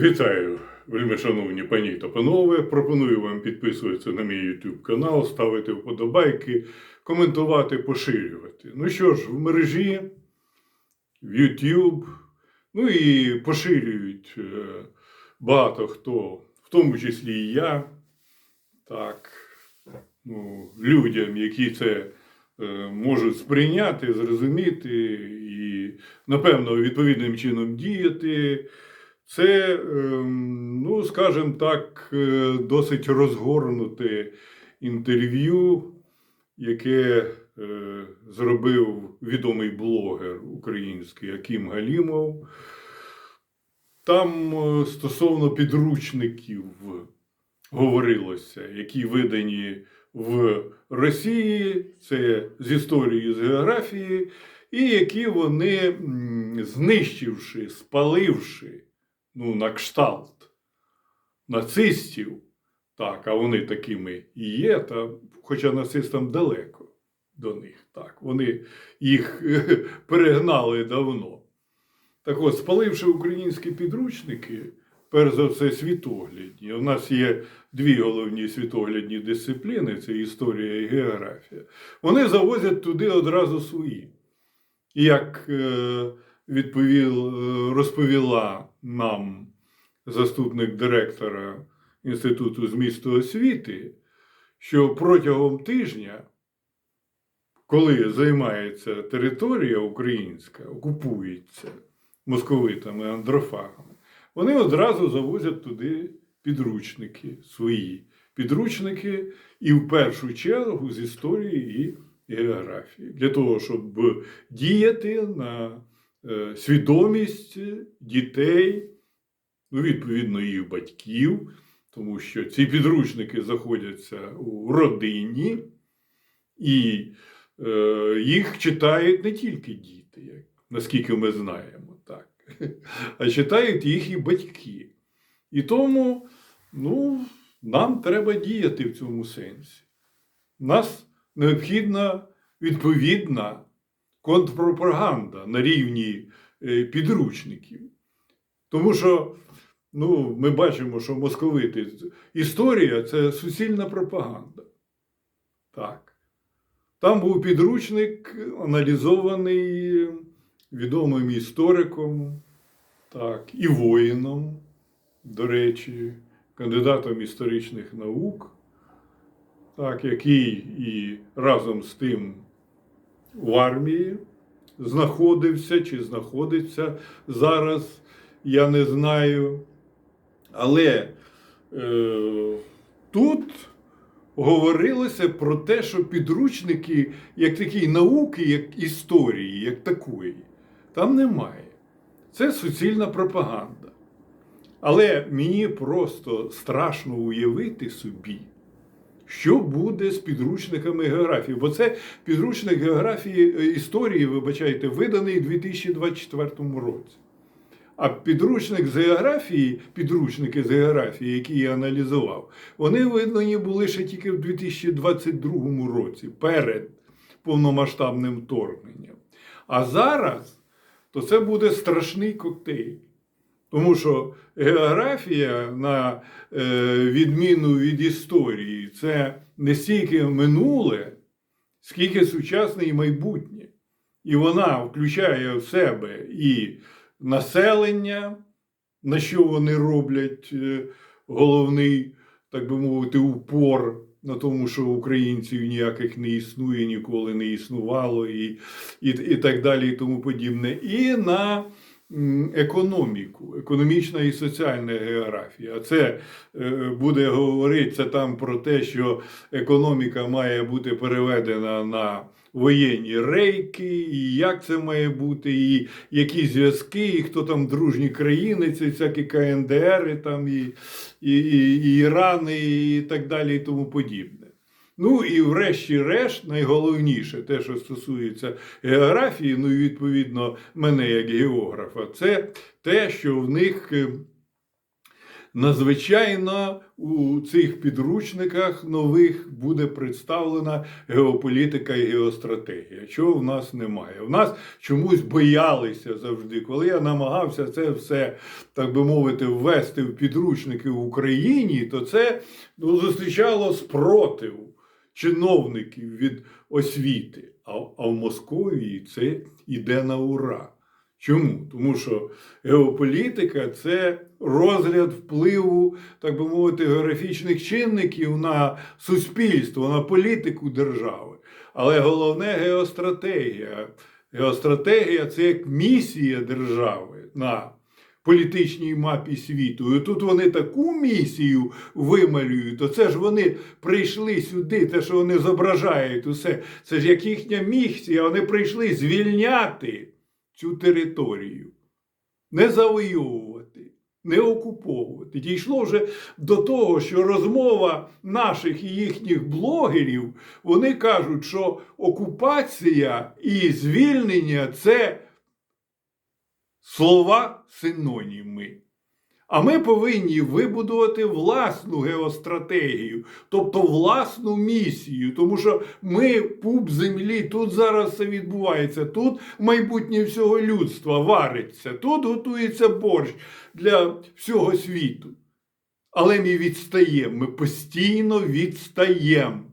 Вітаю, вельми шановні пані та панове. Пропоную вам підписуватися на мій YouTube канал, ставити вподобайки, коментувати, поширювати. Ну що ж, в мережі, в YouTube, ну і поширюють е, багато хто, в тому числі і я, так, ну, людям, які це е, можуть сприйняти, зрозуміти і, напевно, відповідним чином діяти. Це, ем, ну, скажімо так, е, досить розгорнуте інтерв'ю, яке е, зробив відомий блогер український Аким Галімов. Там е, стосовно підручників говорилося, які видані в Росії, це з історії, з географії, і які вони, знищивши, спаливши, ну, на кшталт нацистів, так, а вони такими і є, та, хоча нацистам далеко до них, так, вони їх перегнали давно. Так от, спаливши українські підручники, перш за все, світоглядні. У нас є дві головні світоглядні дисципліни: це історія і географія. Вони завозять туди одразу свої. Як е, відповіл, е, розповіла нам заступник директора Інституту змісту освіти, що протягом тижня, коли займається територія українська, окупується московитами, андрофагами, вони одразу завозять туди підручники свої. Підручники і в першу чергу з історії і географії, для того, щоб діяти на свідомість дітей, ну, відповідно, їх батьків, тому що ці підручники знаходяться у родині, і е, їх читають не тільки діти, як, наскільки ми знаємо, так, а читають їх і батьки. І тому ну, нам треба діяти в цьому сенсі. Нас необхідна відповідна контрпропаганда на рівні е, підручників. Тому що ну, ми бачимо, що московити історія це суцільна пропаганда. Так. Там був підручник, аналізований відомим істориком, так, і воїном, до речі, кандидатом історичних наук, так, який і разом з тим в армії знаходився чи знаходиться зараз, я не знаю. Але е, тут говорилося про те, що підручники, як такі науки, як історії, як такої, там немає. Це суцільна пропаганда. Але мені просто страшно уявити собі, що буде з підручниками географії. Бо це підручник географії е, історії, вибачайте, виданий у 2024 році. А підручник з географії, підручники з географії, які я аналізував, вони видані були ще тільки в 2022 році, перед повномасштабним вторгненням. А зараз то це буде страшний коктейль. Тому що географія, на е, відміну від історії, це не стільки минуле, скільки сучасне і майбутнє. І вона включає в себе і населення, на що вони роблять е, головний, так би мовити, упор на тому, що українців ніяких не існує, ніколи не існувало, і, і, і так далі, і тому подібне. І на економіку, економічна і соціальна географія. Це е, буде говоритися там про те, що економіка має бути переведена на воєнні рейки, і як це має бути, і які зв'язки, і хто там дружні країни, це всякі КНДР, там, і, і, і, і Іран, і так далі, і тому подібне. Ну і врешті-решт, найголовніше, те, що стосується географії, ну і відповідно мене як географа, це те, що в них е, надзвичайно у цих підручниках нових буде представлена геополітика і геостратегія. Чого в нас немає? В нас чомусь боялися завжди. Коли я намагався це все, так би мовити, ввести в підручники в Україні, то це ну, зустрічало спротив чиновників від освіти. А, а в Московії це йде на ура. Чому? Тому що геополітика це розряд впливу, так би мовити, географічних чинників на суспільство, на політику держави. Але головне геостратегія. Геостратегія це як місія держави на політичній мапі світу. І тут вони таку місію вималюють, то це ж вони прийшли сюди, те, що вони зображають усе, це ж як їхня місія, вони прийшли звільняти цю територію, не завойовувати, не окуповувати. Дійшло вже до того, що розмова наших і їхніх блогерів, вони кажуть, що окупація і звільнення це слова синоніми. А ми повинні вибудувати власну геостратегію, тобто власну місію, тому що ми пуп землі, тут зараз це відбувається, тут майбутнє всього людства вариться, тут готується борщ для всього світу. Але ми відстаємо, ми постійно відстаємо.